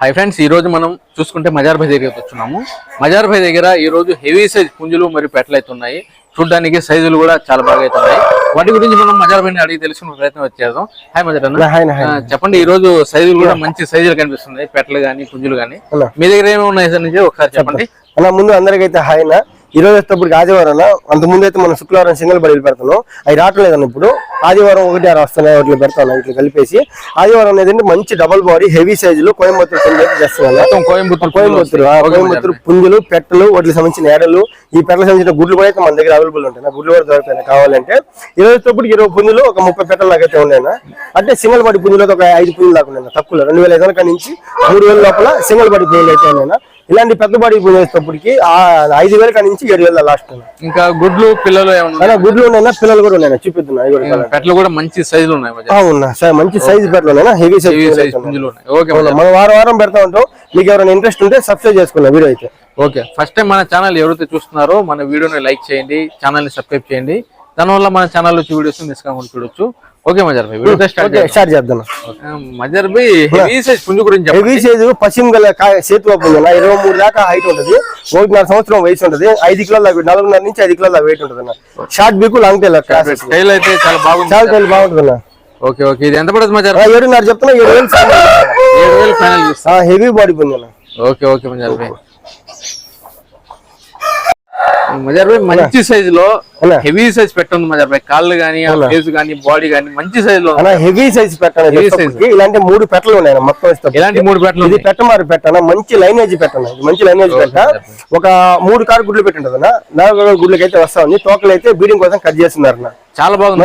Hi friends ఈ రోజు మనం చూసుకుంటే మజార్ భాయ్ దగ్గరికి వచ్చున్నాము మజార్ భాయ్ దగ్గర ఈ రోజు హెవీ సైజ్ పుంజులు మరియు పెట్టలు అయితే ఉన్నాయి. చూడడానికి సైజులు కూడా చాలా బాగా అయితే ఉన్నాయి. వాటి గురించి మనం మజార్ భాయ్ని అడిగి తెలుసుకునే ప్రయత్నం వచ్చేద్దాం హాయ్ మజార్ చెప్పండి ఈ రోజు సైజులు కూడా మంచి సైజులు కనిపిస్తున్నాయి పెట్టలు గానీ పుంజులు గానీ. హలో. మీ దగ్గర ఏమి ఉన్నాయి సార్ నుంచి? ఒకసారి చెప్పండి. అన్న ముందు అందరికైతే హాయ్ అన్న ఈ రోజు వచ్చేటప్పుడు ఆదివారం అంత ముందు అయితే మనం శుక్రవారం సింగిల్ బడిలు పెడతాను అవి రావట్లేదన్న ఇప్పుడు. ఆదివారం ఒకటి ఆరు వస్తున్నాయి వాటిలో పెడతాను ఇట్లా కలిపేసి. ఆదివారం అనేది మంచి డబుల్ బాడీ హెవీ సైజులో కోయంబత్తూరు కింద అయితే చేస్తున్నాను. కోయంబత్తూరు కోయంబత్తూరు కోయంబత్తూరు పుంజులు పెట్టలు వాటికి సంబంధించిన ఏడలు. ఈ పెట్టలకు సంబంధించిన గుడ్లు కూడా అయితే మన దగ్గర అవైలబుల్ ఉంటాయి. గుడ్లు కూడా దొరుకుతాయి కావాలంటే. ఈ రోజు వచ్చేటప్పుడు ఇరవై పుంజులు ఒక ముప్పై పెట్టలు దాకా అయితే ఉన్నాయన్న. అంటే సింగిల్ బడి పుంజులు ఒక ఐదు పుంజులు దాకా ఉన్నాయి తక్కువ రెండు వేల ఐదు వందల నుంచి మూడు వేల లోపల సింగిల్ బడి పుంజులు అయితే ఉన్నాయన్న. ఇలాంటి పెద్ద బడి ఆ ఐదు వేల కాడి నుంచి ఏడు వేల లాస్ట్ ఇంకా గుడ్లు పిల్లలు ఏమన్నా గుడ్లు ఉన్నాయన్నా పిల్లలు కూడా ఉన్నాయన్న చూపిస్తున్నా. పెట్టలు కూడా మంచి సైజులు ఉన్నాయి మంచి సైజ్ పెట్టలు ఉన్నాయన్నా హెవీ సైజ్ ఉన్నాయి. మనం వారం వారం పెడతా ఉంటాం. మీకు ఎవరైనా ఇంట్రెస్ట్ ఉంటే సబ్స్క్రైబ్ చేసుకున్నా వీడియో అయితే. ఓకే. ఫస్ట్ టైం మన ఛానల్ ఎవరైతే చూస్తున్నారో మన వీడియోని లైక్ చేయండి ఛానల్ని సబ్స్క్రైబ్ చేయండి. దానివల్ల మన ఛానల్ వచ్చి వీడియోస్ మిస్ కాకుండా చూడొచ్చు. Okay Mazhar bhai video start చేద్దాం. మజర్ భాయ్ హెవీ సైజ్ పుంజు గురించి చెప్పండి. హెవీ సైజు పశ్చిమ గల పుంజన ఇరవై మూడు దాకా హైట్ ఉంటది. ఒకటిన్నర సంవత్సరం వయసు ఉంటది. ఐదు కిలోల నాలుగున్నర నుంచి ఐదు కిలోల వెయిట్ ఉంటది short beak long tail style అయితే చాలా బాగుంది. చాలా టైల్ బాగుంటుంది ఓకే ఓకే. ఇది ఎంత పడుతుంది మజర్ ఏడున్నర చెప్తున్నా ఏడు వేలు ఏడు వేలు ఫైనల్ హెవీ బాడీ పుంజన ఓకే ఓకే మజర్ భాయ్. మజర్ భాయ్ మంచి సైజ్లో. హెవీ సైజ్ పెట్టండి మజర్ భాయ్ కాళ్ళు గానీ ఫేస్ గానీ బాడీ గానీ మంచి సైజ్లో హెవీ సైజ్ పెట్టాను Heavy వచ్చేటప్పటికి ఇలాంటి మూడు పెట్టలు ఉన్నాయి మొత్తం ఇలాంటి మూడు పెట్టలు ఇది. పెట్టమారు పెట్టన మంచి లైనేజ్ పెట్టన మంచి లైనేజ్ పెట్ట. ఒక మూడు కారు గుడ్లు పెట్టింటది నాలుగు గుడ్లకి అయితే వస్తా ఉంది. తోకలు అయితే బీడింగ్ కోసం కట్ చేస్తున్నారు చాలా బాగుంది.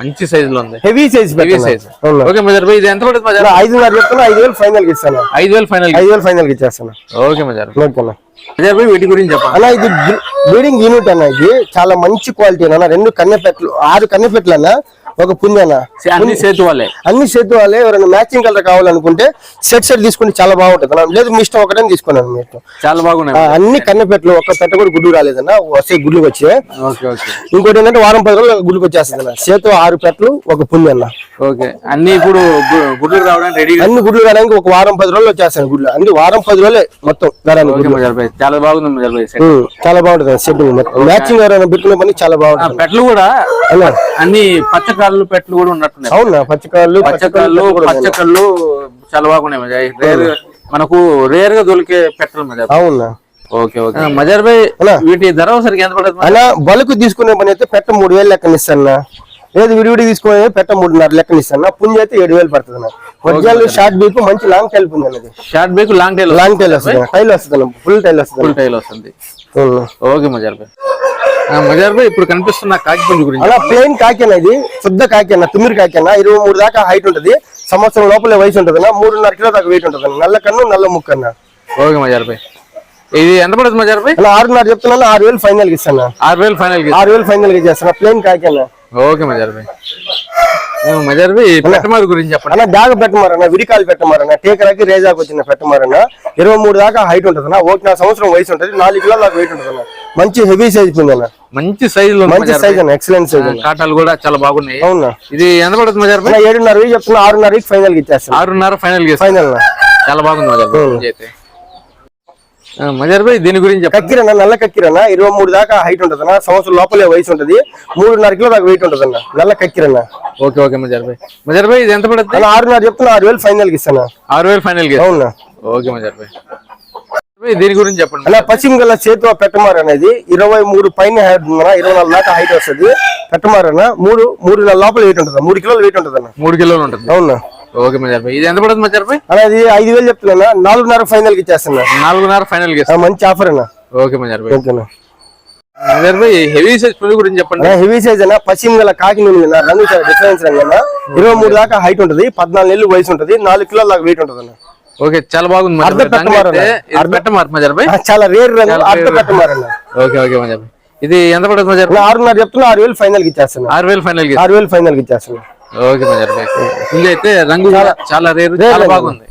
మంచి సైజ్లో ఉంది. Heavy size heavy size okay Mazhar bhai ఇది ఎంత పడుతుంది మజర్? ఐదున్నర చెప్తున్నా ఐదు వేలు ఫైనల్ ఇస్తాను. ఐదు వేలు ఫైనల్ ఐదు వేలు ఫైనల్ ఇచ్చేస్తాను. ఓకే మజర్. ఓకేనా? మజర్ భాయ్ వీటి గురించి చెప్పండి. అన్న ఇది బ్రీడింగ్ యూనిట్ అన్న ఇది చాలా మంచి క్వాలిటీ అన్న రెండు కన్నెపెట్లు ఆరు కన్నెపెట్లు అన్న ఒక పుంజన అన్ని సేతు వాళ్ళే. అన్ని సెట్ వాళ్ళే. ఎవరైనా మ్యాచింగ్ కలర్ కావాలనుకుంటే సెట్ సెట్ తీసుకుంటే చాలా బాగుంటుంది. లేదు మీ ఇష్టం ఒకటే తీసుకున్నాను మీ ఇష్టం చాలా బాగున్నాయి. అన్ని కన్నెపెట్లు ఒక్క పెట్ట కూడా గుడ్డు రాలేదన్న. వస్తే గుడ్లు వచ్చే. ఇంకోటి ఏంటంటే వారం పది రోజులు గుడ్లకు వచ్చేస్తుంది అన్న చేతో ఆరు పెట్టలు ఒక పుంజ అన్న ఓకే. అన్ని ఇప్పుడు గుడ్లు రావడానికి రెడీ అన్ని గుడ్లు రావడానికి ఒక వారం పది రోజులు వచ్చేస్తాను గుడ్లు. అన్ని వారం పది రోజులే మొత్తం చాలా బాగుంది చాలా బాగుంటుంది సెట్. మ్యాచింగ్ ఎవరైనా పెట్టుకునే పని చాలా బాగుంటుంది. పెట్లు కూడా అన్ని. పచ్చకాళ్ళు పెట్లు కూడా ఉన్నట్టున్నాయి. అవునా? పచ్చకాళ్ళు పచ్చకాళ్ళు పచ్చకళ్ళు చాలా బాగున్నాయి మనకు రేర్గా దొరికే పెట్టలు మజర్ అవునా? Okay okay. మజర్ భాయ్ అలా. వీటి ధర సరికి ఎంత పడుతుంది అలా బల్క్ తీసుకునే పని అయితే పెట్ట మూడు వేలు లెక్కన ఇస్తాను లేదు విడివిడి తీసుకునే పెట్ట మూడున్నర లెక్కన ఇస్తాను పుంజ అయితే ఏడు వేలు పడుతుంది ఒరిజినల్ షార్ట్ బీక్ మంచి లాంగ్ టైల్ పుంజ అన్నది. Short beak long tail long tail వస్తుంది టైల్ వస్తుంది ఫుల్ టైల్ వస్తుంది ఫుల్ టైల్ వస్తుంది. ఓకే మజర్ భాయ్. ఆ, మజర్ భాయ్ ఇప్పుడు కనిపిస్తున్న కాకి పుంజు గురించి అలా ప్లేన్ కాకిన ఇది శుద్ధ కాకిన తిమ్మిరి కాకిన ఇరవై మూడు దాకా హైట్ ఉంటది. సంవత్సరం లోపలే వయసు ఉంటది అన్న మూడున్నర కిలో దాకా వెయిట్ ఉంటది అన్న. నల్ల కన్ను నల్ల ముక్క అన్న. ఓకే మజర్ భాయ్ ఇది ఎంత పడుతుంది మజర్ భాయ్ అలా ఆరున్నర చెప్తున్నా ఆరు వేలు ఫైనల్కి ఇస్తాను. ఆరు వేలు ఫైనల్కి ఆరు వేలు ఫైనల్కి చేస్తాను ప్లేన్ కాకిన ఓకే మజర్ భాయ్ మజర్ భాయ్ పెట్టమారు గురించి చెప్పండి. అన్న బ్యాగ్ పెట్టమారన్న విడికాలు పెట్టమారన్న టేకరాకి రేజాకు వచ్చిన పెట్టమారన్న ఇరవై మూడు దాకా హైట్ ఉంటది అన్న ఒకటి సంవత్సరం వయసు ఉంటది నాలుగు కిలోల దాకా వెయిట్ ఉంటది అన్న మంచి హెవీ సైజ్ పుంజన్న మంచి సైజ్ మంచి సైజ్ అన్న ఎక్సలెంట్ సైజ్ కాటాలు కూడా చాలా బాగున్నాయి. అవునా? ఇది ఎంత పడుతుంది మజర్ ఏడున్నర చెప్తున్నా ఆరున్నర ఫైనల్కి ఇచ్చేస్తాను ఆరున్నర ఫైనల్కి ఫైనల్ చాలా బాగుంది మజర్ అయితే. మజర్ భాయ్ దీని గురించి కక్కిరన్న నల్ల కక్కిరన్న ఇరవై మూడు దాకా హైట్ ఉంటది అన్న. సంవత్సరం లోపలే వయసు ఉంటది. మూడున్నర కిలో దాకా వెయిట్ ఉంటది అన్న. నల్ల కక్కిరన్న ఓకే ఓకే మజర్ భాయ్ మజర్ భాయ్ ఇది ఎంత పడుతుంది ఆరున్నర చెప్తున్నా ఆరు వేలు ఫైనల్కి ఇస్తాను? ఆరు వేలు ఫైనల్కి అవునా? ఓకే మజర్ భాయ్, దీని గురించి చెప్పండి. అలా పశ్చిమ గల చేతిలో పెట్టమారు అనేది ఇరవై మూడు పైన ఇరవై నాలుగు దాకా హైట్ వస్తుంది. పెట్టమారన్న మూడు మూడు నెలల లోపల వెయిట్ ఉంటుంది మూడు కిలోలు వెయిట్ ఉంటుంది అన్న మూడు కిలోలు ఉంటుంది. అవునా? ఓకే మజర్ భాయ్ ఇది ఎంత పడుతుంది అలా ఇది ఐదు వేలు చెప్తున్నా నాలుగున్నర ఫైనల్కి ఇచ్చేస్తున్నా. నాలుగున్నర ఫైనల్కి మంచి ఆఫర్ అన్న. ఓకే మజర్ భాయ్ ఓకేనా? హెవీ సైజ్ పుంజు గురించి చెప్పండి. హెవీ సైజ్ అన్న పశ్చిమ గల కాకి నూనె అన్న రంగు డిఫరెన్స్ రంగు ఇరవై మూడు దాకా హైట్ ఉంటుంది పద్నాలుగు నెలలు వయసు ఉంటుంది నాలుగు కిలోల దాకా వెయిట్ ఉంటుంది అన్న ఓకే చాలా బాగుంది అర్ధ పెట్టమారు. ఇది చాలా రేర్ ఓకే ఓకే భాయ్ ఇది ఎంత పడుతుంది ఆరున్నర చెప్తున్నా ఆరు వేలు ఫైనల్కి ఇచ్చేస్తున్నా. ఆరు వేలు ఫైనల్కి ఆరు వేలు ఫైనల్కి ఇచ్చేస్తున్నా. ఓకే మజర్ భాయ్ పుంజు అయితే రంగు చాలా రేరు చాలా. బాగుంది.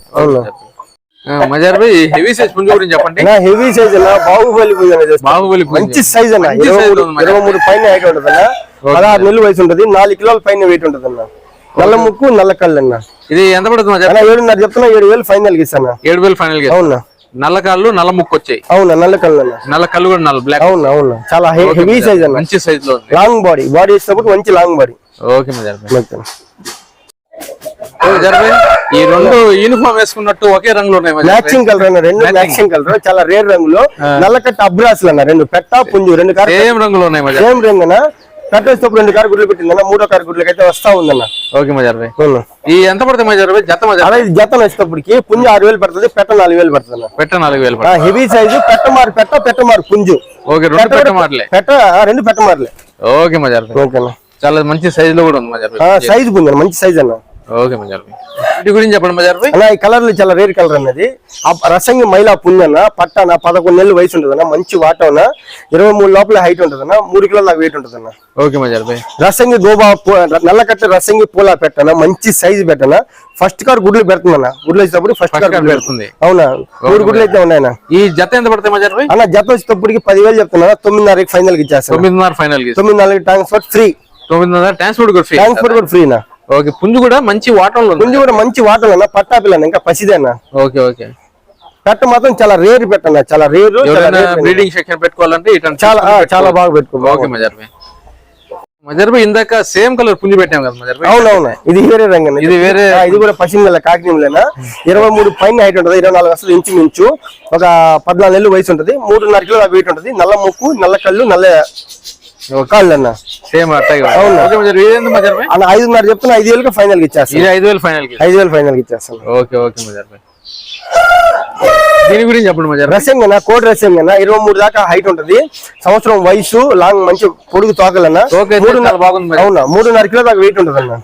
మజర్ భాయ్ హెవీ సైజ్ పుంజు గురించి చెప్పండి. Heavy size Baahubali. బాహుబలి మంచి సైజ్ అన్న. ఇరవై మూడు పైన హైట్ ఉంటుంది అన్న పదహారు నెలలు వయసు ఉంటుంది నాలుగు కిలోల పైన వెయిట్ ఉంటుంది అన్న నల్ల ముక్కు నల్ల కళ్ళు అన్న ఇది ఎంత పడుతుంది ఏడున్నర చెప్తున్నా ఏడు వేలు ఫైనల్ ఇస్తాను ఏడు వేలు ఫైనల్ అవునా? నల్ల కాళ్ళు నల్ల ముక్కు వచ్చాయి. అవునా నల్ల కళ్ళు అన్న నల్ల కళ్ళు కూడా నల్ల బ్లాక్ అవునా అవునా. చాలా హెవీ సైజ్ అన్న. మంచి సైజ్లో లాంగ్ బాడీ బాడీ వేసినప్పుడు మంచి లాంగ్ బాడీ ఓకే ఈ రెండు యూనిఫామ్ వేసుకున్నట్టు ఒకే రంగులో ఉన్నాయి మ్యాచింగ్ కలర్ అన్న రెండు మ్యాచింగ్ కలర్ చాలా రేర్ రంగులో. నల్లకట్ట అబ్రాసులు అన్న రెండు. పెట్ట పుంజు రెండు సేమ్ రంగులో ఉన్నాయి సేమ్ రంగు అన్న కట్టేసినప్పుడు రెండు కారు గుడ్లు పెట్టిందన్న మూడో కారు గుడ్లకి అయితే వస్తా ఉందన్న. ఓకే మజార్ భాయ్. ఈ ఎంత పడుతుంది మజార్ భాయ్? జత మజార్ అలా ఇది జతం వచ్చేటప్పటికి పుంజు ఆరు వేలు పడుతుంది పెట్ట నాలుగు వేలు పడుతుంది పెట్ట నాలుగు వేలు హెవీ సైజు పెట్టమారు పెట్ట పెట్టమారు పుంజు. ఓకే రెండు పెట్ట మాటలే పెట్ట రెండు పెట్టమారులే ఓకే మజార్ ఓకేనా? చాలా మంచి సైజ్లో కూడా ఉంది మజార్ సైజు పుంజు మంచి సైజ్ అన్న. ఓకే మజార్ భాయ్. వీటి గురించి చెప్పండి మజార్ భాయ్. అన్న ఈ కలర్ చాలా రేర్ కలర్ అన్నది. రసంగి మైలా పుంజన్న పట్టన పదకొండు నెలలు వయసు ఉంటుందన్న మంచి వాటన ఇరవై మూడు లోపల హైట్ ఉంటుందన్న మూడు కిలోల దాకా వెయిట్ ఉంటుందన్న. ఓకే మజార్ రసంగి గోబా నల్లకట్ట రసంగి పూల పెట్టన మంచి సైజు పెట్టన. ఫస్ట్ కార్ గుడ్లు పెడుతుందన్న. గుడ్లు వేసేటప్పుడు ఫస్ట్ కార్ పెడుతుంది. అవునా? మూడు గుడ్లు అయితే ఉన్నాయన్న. ఈ జత ఎంత పడతాయి మజార్ అన్న జత వచ్చేటప్పటికి పదివేలు చెప్తున్నా తొమ్మిదిన్నరకి ఫైనల్కి ఇచ్చేస్తాను తొమ్మిదిన్నర ఫైనల్కి తొమ్మిదిన్నరకి ట్రాన్స్పోర్ట్ ఫ్రీ తొమ్మిదిన్నర ట్రాన్స్పోర్ట్ కూడా ఫ్రీ ట్రాన్స్పోర్ట్ కూడా ఫ్రీనా ఓకే పుంజు కూడా మంచి ఉంది. పుంజు కూడా మంచి వాటర్ అన్న పట్టా పిల్లన్న ఇంకా పసిదేనా? Okay okay. పెట్ట మాత్రం చాలా రేర్ పెట్టన్న చాలా రేరు. బ్రీడింగ్ సెక్షన్ పెట్టుకోవాలంటే చాలా చాలా బాగా పెట్టుకో ఓకే మజార్ భాయ్ మజార్ భాయ్ ఇందాక సేమ్ కలర్ పుంజు పెట్టాం కదా మజార్ భాయ్ అవునవును ఇది వేరే రంగం. ఇది వేరే ఇది కూడా పశ్చిమ నెల కాకినీలేనా ఇరవై మూడు పైన హైట్ ఉంటుంది ఇరవై నాలుగు వస్తుంది ఇంచు మించు ఒక పద్నాలుగు నెలలు వయసు ఉంటుంది మూడున్నర కిలో వెయిట్ ఉంటుంది నల్ల ముక్కు నల్ల కళ్ళు నల్ల కాళ్ళు అన్న. సేమ్ అట్టాగే ఓకే మజార్ ఇది ఎంత మజార్ భాయ్ అన్న ఐదున్నర చెప్తున్నా ఐదు వేలకు ఫైనల్ ఇచ్చేస్తాను ఇది ఐదు వేలు ఫైనల్ ఐదు వేలు ఫైనల్ ఇచ్చేస్తాను ఓకే ఓకే మజార్ భాయ్ దీని గురించి చెప్పండి మజార్ భాయ్ రసంగన కోడి రసంగన ఇరవై మూడు దాకా హైట్ ఉంటది. సంవత్సరం వయసు లాంగ్ మంచి పొడుగు తోకలన్న బాగుంది అవునా? మూడున్నర కిలో దాకా వెయిట్ ఉంటుంది అన్న.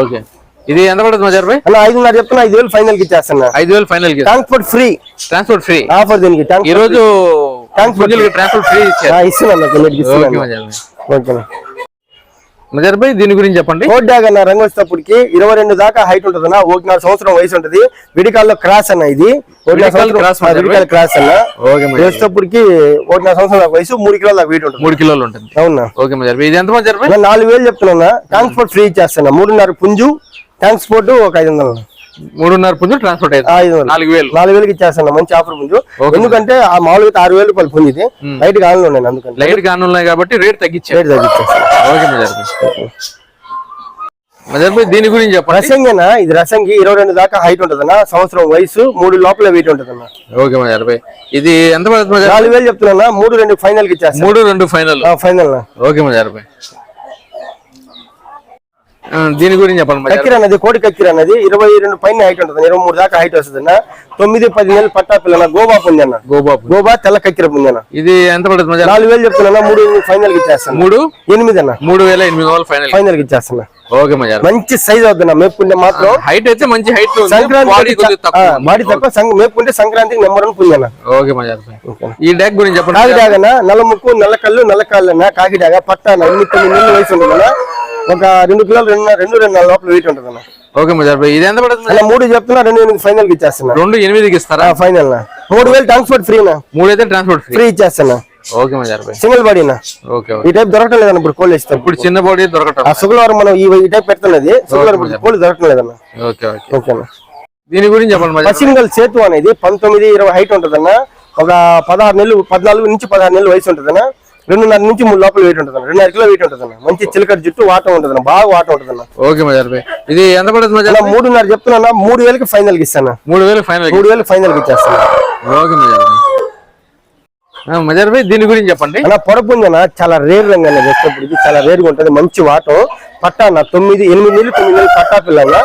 ఓకే. ఇది ఎంత పడుతుంది మజార్ భాయ్ అన్న ఐదున్నర చెప్తున్నా ఐదు వేలు ఫైనల్కి ఇచ్చేస్తాను ఐదు వేలు ఫైనల్కి transport free transport free offer దీనికి ఈ ట్రాన్స్పోర్ట్ రోజు Transport. ట్రాన్స్పోర్ట్ ఫ్రీ ఇచ్చారు. ఇస్తున్నాను ఓకే ఇస్తున్నాను ఓకేనా? మజార్ భాయ్ దీని గురించి చెప్పండి. కోడ్ డాగ్ అన్న రంగు వచ్చేటప్పటికి ఇరవై రెండు దాకా హైట్ ఉంటుంది అన్న ఒకటిన్నర సంవత్సరం వయసు ఉంటది. విడికాల్లో క్రాస్ అన్న ఇది. విడికాల్ క్రాస్ అన్న. వచ్చేటప్పటికి ఒకటిన్నర సంవత్సరం దాకా వయసు మూడు కిలోల దాకా వెయిట్ ఉంటుంది. మూడు కిలోలు ఉంటుంది. అవునా? ఓకే మజార్ ఇది ఎంత మజార్ నాలుగు వేలు చెప్తున్నా ట్రాన్స్పోర్ట్ ఫ్రీ ఇచ్చేస్తాను మూడున్నర పుంజు. ట్రాన్స్పోర్ట్ ఒక ఐదు వందలు మూడున్నర పుంజు ట్రాన్స్పోర్ట్ అయితే నాలుగు వేలు. నాలుగు వేలకి ఇచ్చేస్తాను మంచి ఆఫర్ పుంజు. ఎందుకంటే ఆ మామూలుగా ఆరు వేలు రూపాయలు పుంజు ఇది లైట్ గానులు ఉన్నాయి అందుకని. లైట్ గాను ఉన్నాయి కాబట్టి రేట్ తగ్గించారు. రేట్ తగ్గించేస్తాను. దీని గురించి రసంగినా ఇది రసంగి ఇరవై రెండు దాకా హైట్ ఉంటదన్న సంవత్సరం వయసు మూడు లోపల వెయిట్ ఉంటదన్న. ఓకే మజార్ భాయ్ ఇది ఎంత పడుతుంది నాలుగు వేలు చెప్తున్నా మూడు రెండు ఫైనల్కి ఇచ్చేస్తాను. మూడు రెండు final final okay Mazhar bhai దీని గురించి చెప్పండి కక్కిర అనేది కోడి కక్కిర అనేది ఇరవై రెండు పైన హైట్ ఉంటుంది ఇరవై మూడు దాకా హైట్ వస్తుంది తొమ్మిది పది నెలలు పట్టా పిల్లన గోబా పుంజి అన్న గోబాబు గోబా తెల్ల కక్కిర పుంజి అన్న ఇది ఎంత పడుతుంది నాలుగు వేలు చెప్తున్నా మూడు ఫైనల్కి ఇచ్చేస్తాను మూడు? ఎనిమిది అన్న. మూడు వేల ఎనిమిది వందలు ఫైనల్. ఫైనల్కి ఇచ్చేస్తున్నా. ఓకే మజార్ మంచి సైజ్ అవుతున్నా మేపుకుంటే మాత్రం. హైట్ అయితే మంచి హైట్ సంక్రాంతి. బాడీ తక్కువ సంగ- మేపుకుంటే సంక్రాంతికి నెంబర్ వన్ పుంజి అన్న ఓకే. భాయ్ ఈ డాక్ గురించి చెప్పండి కాకిడాగన నల్ల ముక్కు నల్ల కళ్ళు నల్ల కాళ్ళన్న కాకిడాగ పట్టాన ఎనిమిది తొమ్మిది నెలల వయసు ఉంటుందన్న. ఒక రెండు కిలోలు రెండు రెండు రెండు నాలుగు లోపల వెయిట్ ఉంటుందన్న. ఓకే మజార్ ఇది ఎంత పడుతుంది? అలా మూడు చెప్తున్నా రెండు ఎనిమిది ఫైనల్కి ఇచ్చేస్తున్నా. రెండు ఎనిమిదికి ఇస్తారా? ఫైనల్ నా. మూడు వేలు ట్రాన్స్పోర్ట్ ఫ్రీనా మూడు అయితే ట్రాన్స్పోర్ట్ ఫ్రీ ఇచ్చేస్తున్నా. ఓకే మజార్ సింగిల్ బాడీనా ఓకే ఓకే. ఈ టైప్ దొరకటం లేదన్న ఇప్పుడు కోళ్ళు ఇస్తాం ఇప్పుడు చిన్న బాడీ దొరకటం. ఆ శుక్రవారం మనం ఈ ఈ టైప్ పెడుతున్నది. శుక్రవారం ఇప్పుడు కోళ్ళు దొరకటం లేదన్న. Okay okay. ఓకేనా దీని గురించి చెప్పండి పశ్చిమగల్ సేతు అనేది పంతొమ్మిది ఇరవై హైట్ ఉంటుందన్న. ఒక పదహారు నెలలు పద్నాలుగు నుంచి పదహారు నెలలు వయసు ఉంటుందన్న. రెండున్నర నుంచి మూడు లోపల వెయిట్ ఉంటుందన్న. రెండున్నర కిలో వెయిట్ ఉంటుందన్న. మంచి చిలకడ జుట్టు వాటం ఉంటుందన్న. బాగా వాటం ఉంటుందన్న. ఓకే మజార్ భాయ్ ఇది ఎంత పడుతుంది మజార్ మూడున్నర చెప్తున్నా మూడు వేలకి ఫైనల్కి ఇస్తాను? మూడు వేలు ఫైనల్ మూడు వేలు ఫైనల్కి ఇచ్చేస్తాను? ఓకే మజార్ భాయ్ మజార్ భాయ్ దీని గురించి చెప్పండి. అలా పొడపుంజన చాలా రేర్ రంగా వచ్చేప్పటికి చాలా రేరుగా ఉంటది. మంచి వాటం. పట్టా తొమ్మిది ఎనిమిది నెలలు తొమ్మిది నెలలు పట్టా పిల్లన్న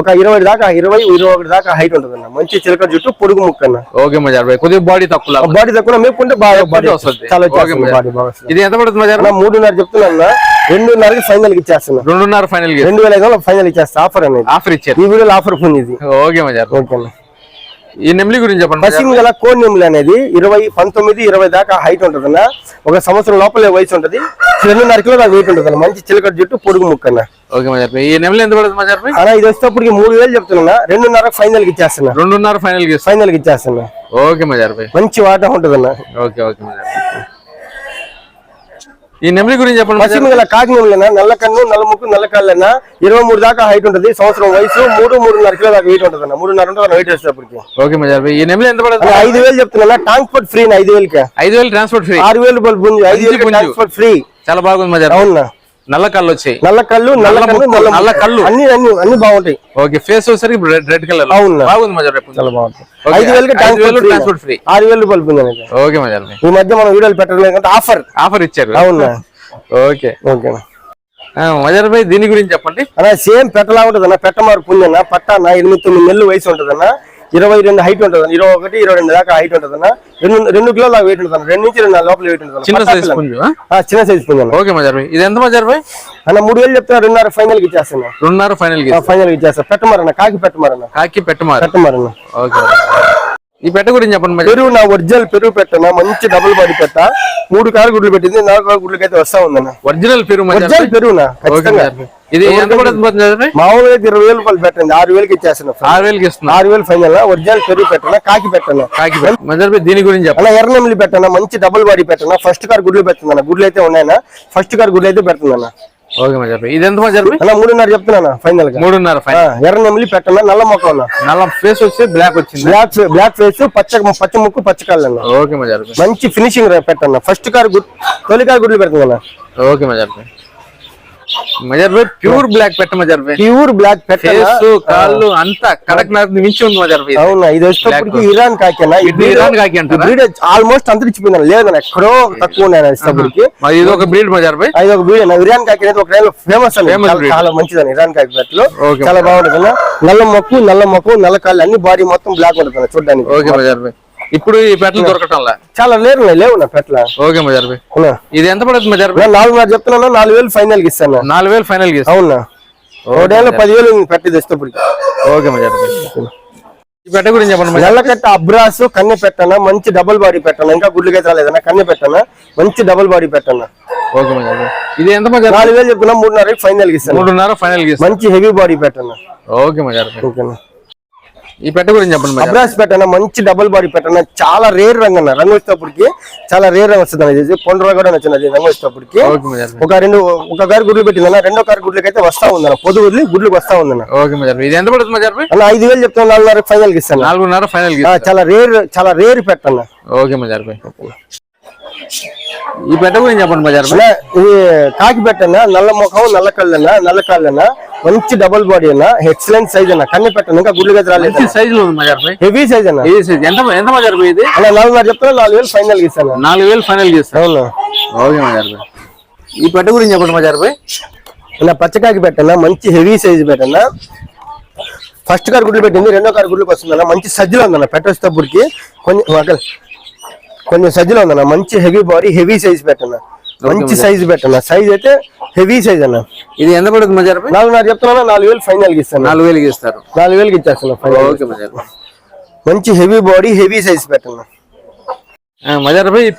ఒక ఇరవై దాకా ఇరవై ఇరవై ఒకటి దాకా హైట్ ఉంటుందన్న. మంచి చిలక జుట్టు పొడుగు ముక్కన్న ఓకే మజార్ భాయ్ కొద్దిగా బాడీ తక్కువ. బాడీ తక్కువ మేపుకుంటే బాగా బాడీ వస్తుంది. చాలా ఓకే. బాడీ బాగా. ఇది ఎంత పడుతుంది మజార్ అన్న మూడున్నర చెప్తున్నా రెండున్నరకి ఫైనల్ ఇచ్చేస్తున్నా. రెండున్నర ఫైనల్కి రెండు వేల ఐదు ఫైనల్ ఇచ్చేస్తా. ఆఫర్ అనేది. ఆఫర్ ఇచ్చారు. ఈ వీడియోలో ఆఫర్ ఉంది ఇది. ఓకే మజార్ భాయ్. ఈ నెమ్లి గురించి చెప్పండి. పశ్చిమ గల కోణ్యములు అనేది ఇరవై పంతొమ్మిది ఇరవై దాకా హైట్ ఉంటుందన్న. ఒక సంవత్సరం లోపలే వయసు ఉంటది. రెండున్నర కిలో దాకా వెయిట్ ఉంటుంది మంచి చిలకడ జుట్టు పొడుగు ముక్కన్న ఓకే మజార్ భాయ్. ఈ నెమ్లి ఎంత పడుతుంది అలా ఇది వచ్చేటప్పటికి మూడు వేలు చెప్తున్నా రెండున్నర ఫైనల్కి ఇచ్చేస్తున్నా. రెండున్నర ఫైనల్కి ఫైనల్కి ఇచ్చేస్తున్నా. ఓకే మంచి వాటం ఉంటుందన్న. Okay okay Mazhar bhai. ఈ నెమలి గురించి చెప్పండి గల కాకినెలనా నల్ల కన్ను నల్ల ముక్కు నల్ల కళ్ళనా? ఇరవై మూడు దాకా హైట్ ఉంటది. సంవత్సరం వయసు మూడు మూడున్నర కిలో దాకా వెయిట్ ఉంటుంది అన్న మూడున్నర ఉంటుంది వెయిట్ వేసేటప్పటికి ఓకే మజార్ ఈ నెమలి ఎంత పడుతుంది? ఐదు వేలు చెప్తున్నా ట్రాన్స్పోర్ట్ ఫ్రీ ఐదు వేలకి. ఐదు వేలు ట్రాన్స్పోర్ట్ ఫ్రీ ఆరు వేలు బల్బు ఐదు వేలు. ట్రాన్స్పోర్ట్ ఫ్రీ చాలా బాగుంది మజార్. అవునా? నల్ల కళ్ళు వచ్చాయి. నల్ల కళ్ళు నల్ల ముక్కు, నల్ల. కళ్ళు. అన్ని అన్ని అన్ని బాగుంటాయి. ఓకే ఫేస్ వచ్చేసరికి రెడ్ కలర్. అవునా. బాగుంది మజార్ భాయ్ పుంజు. చాలా బాగుంటాయి ఓకే, ఐదు వేలకి ట్రాన్స్పోర్ట్ ఫ్రీ. ఆరు వేలు అనేది. ఓకే మజార్ భాయ్ ఈ మధ్య మనం వీడియోలు పెట్టడం ఆఫర్. ఆఫర్ ఇచ్చారు. అవునా. ఓకే. ఓకే. మజార్ భాయ్ దీని గురించి చెప్పండి. అలా సేమ్ పెట్టలా ఉంటుంది అన్న పెట్టమారు పుంజన్న పట్టాన ఎనిమిది తొమ్మిది నెలలు వయసు ఉంటుందన్న ఇరవై రెండు హైట్ ఉంటుంది ఇరవై ఒకటి ఇరవై రెండు దాకా హైట్ ఉంటుంది రెండు రెండు కిలోల దాకా వెయిట్ ఉంటుంది రెండు నుంచి రెండు లోపల వెయిట్ ఉంటుంది చిన్న సైజ్. పుంజు చిన్న సైజ్ పుంజన్న ఓకే మజార్ ఇది ఎంత మజార్ భాయ్ అన్న మూడు వేలు చెప్తున్నా రెండున్నర ఫైనల్కి ఇచ్చేస్తాను. రెండున్నర ఫైనల్కి ఫైనల్కి ఇచ్చేస్తా. పెట్టమారన్న కాకి పెట్టమారన్న. కాకి పెట్టమారు. పెట్టమారన్న. ఓకే ఈ పెట్ట గురించి చెప్పండి పెరుగు నా ఒరిజినల్ పెరుగు పెట్టన? మంచి డబుల్ బాడీ పెట్ట. మూడు కాలు గుడ్లు పెట్టింది నాలుగు కాలు గుడ్లకి అయితే వస్తా ఉందన్న. ఒరిజినల్ పేరు మజార్ భాయ్ ఒరిజినల్ పెరుగునా? ఓకే ఖచ్చితంగా. ఇది మామూలుగా అయితే ఇరవై వేలు రూపాయలు పెట్టండి. ఆరు వేలకి ఇచ్చేస్తాను ఆరు వేలకి ఇస్తున్నా. ఆరు వేలు ఫైనల్ ఒరిజినల్ పెరుగు పెట్టన కాకి పెట్టన? కాకి పెట్ట మజార్ భాయ్ దీని గురించి అలా ఎర్రనెమిలి పెట్టనా మంచి డబుల్ బాడీ పెట్టనా ఫస్ట్ కార్ గుడ్లు పెడుతుందన్న గుడ్లు అయితే ఉన్నాయన్నా ఫస్ట్ కార్ గుడ్లు అయితే పెడుతుందన్న. ఓకే భాయ్ ఇది ఎంత భాయ్ అన్న మూడున్నర చెప్తున్నా ఫైనల్గా? మూడున్నర ఆ, ఫైనల్ ఎర్రనెమిలి పెట్టనా నల్ల మొక్క ఉన్నా నల్ల ఫేస్ వచ్చి బ్లాక్ వచ్చింది? బ్లాక్ బ్లాక్ ఫేస్ పచ్చ పచ్చ ముక్కు పచ్చ కాళ్ళు అన్న ఓకే భాయ్ మంచి ఫినిషింగ్ పెట్టన్న ఫస్ట్ కార్ గుడ్ తొలి కార్ గుడ్లు పెడుతుందన్న. Okay bhai Mazhar bhai pure black పెట్ట మజార్ భాయ్ ప్యూర్ బ్లాక్ పెట్టనా ఫేస్ కాళ్ళు అంతా కడక్ నాకు మించి ఉంది మజార్ భాయ్ అవునా? ఇది వచ్చేటప్పటికి ఇరాన్ కాకేనా? ఇది ఇరాన్ కాకి అంటారా? బ్రీడ్ ఆల్మోస్ట్ అంతరించిపోయింది లేదన్న ఎక్కడో తక్కువ ఉన్నాయి వచ్చేటప్పటికి ఇది ఒక బ్రీడ్ మజార్ భాయ్ అది ఒక బ్రీడ్. ఇరాన్ కాకి అనేది ఒక ఫేమస్ Famous చాలా- మంచిదని ఇరాన్ కాకి పెట్టలు. చాలా బాగుంటుంది నల్ల మొక్కు నల్ల మొక్కు నల్ల కాళ్ళు అన్ని బాడీ మొత్తం బ్లాక్ ఉంటుంది చూడడానికి? ఓకే మజార్ భాయ్ ఇప్పుడు ఈ పెట్టలు దొరకటంలా? చాలా లేరు లేవు నా పెట్ల ఓకే మజార్ ఇది ఎంత పడుతుంది మజార్ నాలుగున్నర చెప్తున్నా నాలుగు వేలు ఫైనల్కి ఇస్తాను. నాలుగు వేలు ఫైనల్కి అవునా? ఒకటేళ్ళ పదివేలు పెట్టి తెచ్చేటప్పటికి ఓకే మజార్ ఈ పెట్ట గురించి చెప్పండి నల్లకట్ట అబ్రాస్ కన్నె పెట్టన మంచి డబుల్ బాడీ పెట్టన? ఇంకా గుడ్లకైతే రాలేదన్న కన్నె పెట్టన? మంచి డబుల్ బాడీ పెట్టన? ఓకే మజార్ ఇది ఎంత మజార్? నాలుగు వేలు చెప్తున్నా మూడున్నర ఫైనల్కి ఇస్తాను. మూడున్నర ఫైనల్కి మంచి హెవీ బాడీ పెట్టన? ఓకే మజార్ ఓకేనా? ఈ పెట్ట గురించి చెప్పండి అబ్రాస్ పెట్టన మంచి డబుల్ బాడీ పెట్టన చాలా రేర్ రంగు అన్న. రంగు వచ్చేటప్పటికి చాలా రేర్ రంగు వస్తుంది అన్న ఇది. పొండ్ర కూడా వచ్చింది రంగు వచ్చేటప్పటికి ఒక రెండు ఒక కారు గుడ్లు పెట్టిందన్న రెండో కారు గుడ్లకి అయితే వస్తా ఉందన్న పొద్దు వదిలి గుడ్లకు వస్తా ఉందన్న ఓకే మజార్ భాయ్ ఇది ఎంత పడుతుంది అన్న ఐదు వేలు చెప్తాను నాలుగున్నర ఫైనల్కి ఇస్తాను నాలుగున్నర ఫైనల్ చాలా రేర్ చాలా రేర్ పెట్టన్న ఓకే మజార్ ఈ పెట్ట గురించి చెప్పండి అన్న ఇది కాకి పెట్టన్న నల్ల ముఖం నల్ల కళ్ళన్న నల్ల కాళ్ళన్న మంచి డబుల్ బాడీ అన్న? ఎక్సలెంట్ సైజ్ అన్న? కన్ను పెట్టన్న ఇంకా గుడ్లు గది రాలేదు భాయ్ హెవీ సైజ్ అన్న? ఇది size. ఎంత ఎంత భాయ్ ఇది? అలా నాలుగున్నర చెప్తాను నాలుగు వేలు ఫైనల్కి ఇస్తాను? నాలుగు వేలు ఫైనల్ చేస్తాను అవును? ఓకే మజార్ ఈ పెట్ట గురించి చెప్పండి మజార్ భాయ్ ఇలా పచ్చకాకి పెట్టన్న మంచి హెవీ సైజ్ పెట్టన్న ఫస్ట్ కార్ గుడ్లు పెట్టింది రెండో కార్ గుడ్లకు వస్తుందన్న? మంచి సజ్జలో ఉందన్న? పెట్టేటప్పటికి కొంచెం కొంచెం సజ్జలో ఉందన్న. మంచి హెవీ బాడీ హెవీ సైజ్ పెట్టన్న. మంచి సైజ్ పెట్టన్న. సైజ్ అయితే హెవీ సైజ్ అన్న. ఇది ఎంత పడుతుంది మజార్ నాలుగున్నర చెప్తున్నా నాలుగు వేలు ఫైనల్కి ఇస్తాను. నాలుగు వేలకి ఇస్తారు. నాలుగు వేలకి ఇచ్చేస్తున్నా ఫైనల్ ఓకే మజార్ మంచి హెవీ బాడీ హెవీ సైజ్ పెట్టన్న.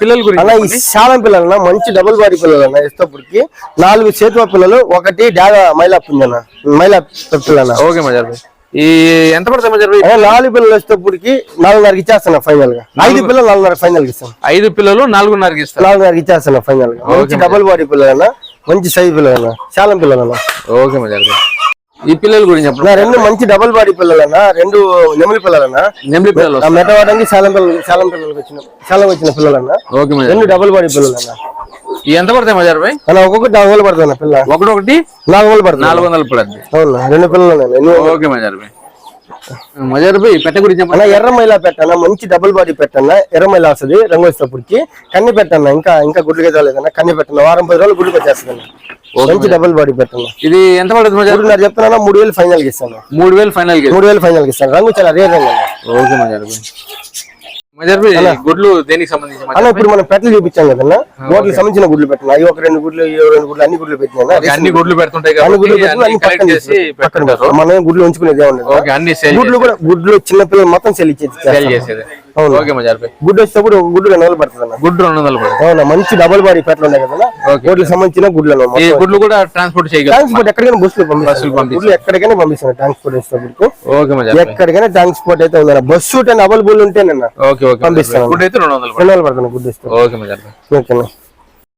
పిల్లల గురించి శాలం పిల్లలన్న మంచి డబుల్ బాడీ పిల్లలన్న ఇష్టపడికి నాలుగు చేతువ పిల్లలు ఒకటి డాగా మైలా పుంజన్న మైలా పిల్లన్న ఓకే మజార్ ఈ ఎంత పడుతుంది నాలుగు పిల్లలు వచ్చేటప్పటికి నాలుగున్నరకి ఇచ్చేస్తున్నా ఫైనల్గా. ఐదు పిల్లలు నాలుగున్నర ఫైనల్ ఇస్తాను. ఐదు పిల్లలు నాలుగున్నరకి ఇస్తారు నాలుగున్నరకి ఇచ్చేస్తున్నా ఫైనల్గా. మంచి డబుల్ బాడీ పిల్లలన్న మంచి సైజ్ పిల్లలన్న శాలం పిల్లలన్న. ఓకే మజార్ ఈ పిల్లల గురించి రెండు మంచి డబుల్ బాడీ పిల్లలన్న రెండు నెమిలి పిల్లలన్న. నెంబర్ పిల్లలు ఆ మెట్టవాడానికి శాలం పిల్లలు శాలం పిల్లలకి వచ్చిన శాలం వచ్చిన పిల్లలన్న. ఓకే రెండు డబుల్ బాడీ పిల్లలన్న. ఎంత పడతాయి మజార్ భాయ్ అన్న ఒక్కొక్కటి నాలుగు వేలు పడుతుంది పిల్ల. ఒకటి ఒకటి నాలుగు వేలు పడుతుంది. నాలుగు వందలు పడుతుంది అవునా? రెండు పిల్లలు ఓకే మజార్ భాయ్ మజార్ పెట్ట గురించి చెప్పండి. అన్న ఎర్ర మైలా పెట్టన్న మంచి డబుల్ బాడీ పెట్టన్న ఎర్ర మైలా వస్తుంది రంగు వచ్చేటప్పటికి కన్ని పెట్టన్న ఇంకా ఇంకా గుడ్లు రాలేదన్న కన్ని పెట్టన్న వారం పది రోజులు గుడ్లు వచ్చేస్తుంది మంచి డబుల్ బాడీ పెట్టన్న. ఇది ఎంత పడుతుంది మజార్ మూడున్నర చెప్తున్నా మూడు వేలు ఫైనల్ ఇస్తాను. మూడు వేలు ఫైనల్ మూడు వేలు ఫైనల్ ఇస్తాను. రంగు చాలా రేర్ రంగు. ఓకే మజార్ గుడ్లు దేనికి సంబంధించి మజార్ అన్న ఇప్పుడు మనం పెట్టలు చూపించాం కదన్న? వాటికి సంబంధించిన గుడ్లు పెట్టిన? అవి ఒక రెండు గుడ్లు రెండు గుడ్లు అన్ని గుడ్లు పెట్టినా? అన్ని గుడ్లు పెడుతుంటాయి అన్ని గుడ్లు పక్కన చేసి. మనం గుడ్లు ఉంచుకునేదే గుడ్లు కూడా గుడ్లు చిన్న పిల్లలు మొత్తం సెల్ ఇచ్చేది సేల్ చేసేది. ఓకే మజార్ భాయ్ గుడ్డు వచ్చేటప్పుడు ఒక గుడ్డు రెండు వేలు పడుతుంది అన్న గుడ్డు రెండు వందలు అవునా? మంచి డబుల్ బాడీ పెట్టలు ఉన్నాయి కదా? ఓకే. వాటికి సంబంధించిన గుడ్లు ఈ గుడ్లు కూడా ట్రాన్స్పోర్ట్ చేయగలరు ట్రాన్స్పోర్ట్ ఎక్కడికైనా బస్సులు. గుడ్లు ఎక్కడికైనా పంపిస్తాను ట్రాన్స్పోర్ట్ వేసేటప్పుడు ఓకే ఎక్కడికైనా ట్రాన్స్పోర్ట్ అయితే ఉందన్న. బస్సు అవైలబుల్ ఉంటేనన్న ఓకే ఓకే పంపిస్తాను. గుడ్ అయితే రెండు వందలు పడుతుంది. రెండు వేలు పడుతుంది గుడ్డు ఇస్తాను ఓకే మజార్ భాయ్ ఓకేనా?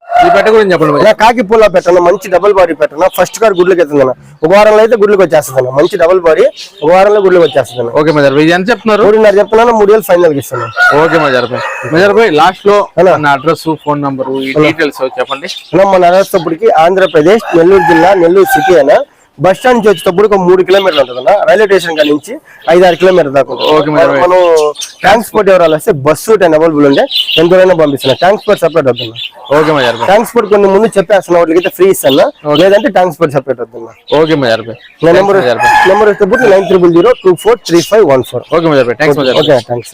ఈ పెట్ట గురించి చెప్పండి కాకి పూల పెట్టను మంచి డబుల్ బాడీ పెట్టను. ఫస్ట్ కార్ గుడ్లకి ఎత్తుందన్న. ఒక వారంలో అయితే గుడ్లకు వచ్చేస్తుంది మంచి డబుల్ బాడీ ఒక వారంలో గుడ్లకు వచ్చేస్తుంది ఓకే మజార్ భాయ్ ఇది ఎంత చెప్తున్నారు? మూడున్నర చెప్తున్నాను మూడు వేలు ఫైనల్ ఇస్తాను ఓకే మజార్ భాయ్ మజార్ భాయ్ లాస్ట్లో. నా అడ్రస్ ఫోన్ నంబర్ ఈ డీటెయిల్స్ చెప్పండి. మన నరస్తప్పటికి ఆంధ్రప్రదేశ్ నెల్లూరు జిల్లా నెల్లూరు సిటీ అన్న. బస్ స్టాండ్ నుంచి వచ్చేటప్పుడు ఒక మూడు కిలోమీటర్లు ఉంటుంది అన్న రైల్వే స్టేషన్ కాడ నుంచి ఐదు ఆరు కిలోమీటర్ దాకా ఉంటుంది. మనం ట్రాన్స్పోర్ట్ ఎవరు వస్తే బస్సు టెన్ అవైలబుల్ ఉంటే ఎంతైనా పంపిస్తున్నా ట్రాన్స్పోర్ట్ సపరేట్ అవుతున్నా ఓకే మజార్ భాయ్ ట్రాన్స్పోర్ట్ కొన్ని ముందు చెప్పేస్తున్నా వాటికి ఫ్రీ ఇస్తాను. లేదంటే ట్రాన్స్పోర్ట్ సపరేట్ అవుతున్నా ఓకే మజార్ భాయ్ నా నెంబర్ నెంబర్ వచ్చేటప్పుడు nine triple zero two four three five one four. Okay Mazhar bhai thanks Mazhar bhai okay thanks